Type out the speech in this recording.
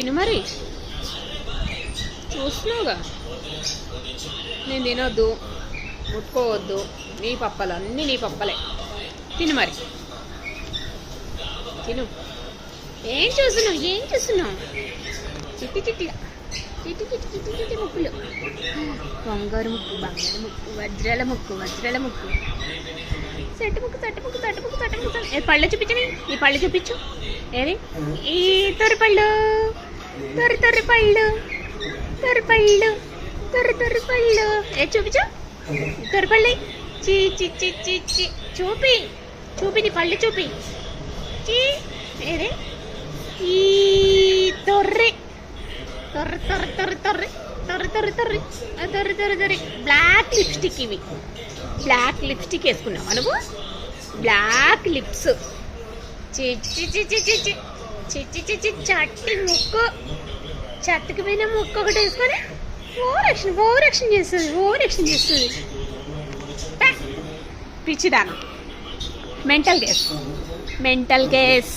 తిను మరి. చూస్తున్నావుగా? నేను తినొద్దు ముట్టుకోవద్దు. నీ పప్పలు అన్నీ నీ పప్పలే. తిను మరి. తిను. ఏం చూస్తున్నావు? ఏం చూస్తున్నావు? చిట్టి చిట్టిగా చిట్టి చిట్టి చిట్టి చిట్టి ముక్కులు బంగారు ముక్కు బంగారు ముక్కు వజ్రాల ముక్కు వజ్రాల ముక్కు చెట్టు ముక్కు తట్టు ముక్కు తట్టు ముక్కు తట్టు ముక్కు. పళ్ళు చూపించని? ఈ పళ్ళు చూపించు. ఏది ఈ తొరి పళ్ళు. తొరి తొరి పళ్ళు. తొరి పళ్ళు. తొరి తొరి పళ్ళు. ఏ చూపించు తొరి పళ్ళి. చీ చి చి చి చి. చూపి. చూపి నీ పళ్ళు చూపి. చీ. ఏదే? ఈ తొర్రి. తొర్రి తొర్రి తొర్రి తొర్రి. తొర్రి తొర్రి తొర్రి. ఆ, తొర్రి తొర్రి తొర్రి. బ్లాక్ లిప్స్టిక్ ఇవి. బ్లాక్ లిప్స్టిక్ వేసుకున్నావా నువ్వు? Black lips. ఛీ చి చి చి. చిచ్చి చిచ్చి చట్టి ముక్కు. చట్టుకు పోయిన ముక్కు ఒకటి వేసుకొని ఓవర్ యాక్షన్ ఓవర్ యాక్షన్ చేస్తుంది ఓవర్ యాక్షన్ చేస్తుంది. పిచ్చిదానం. Mental case mental case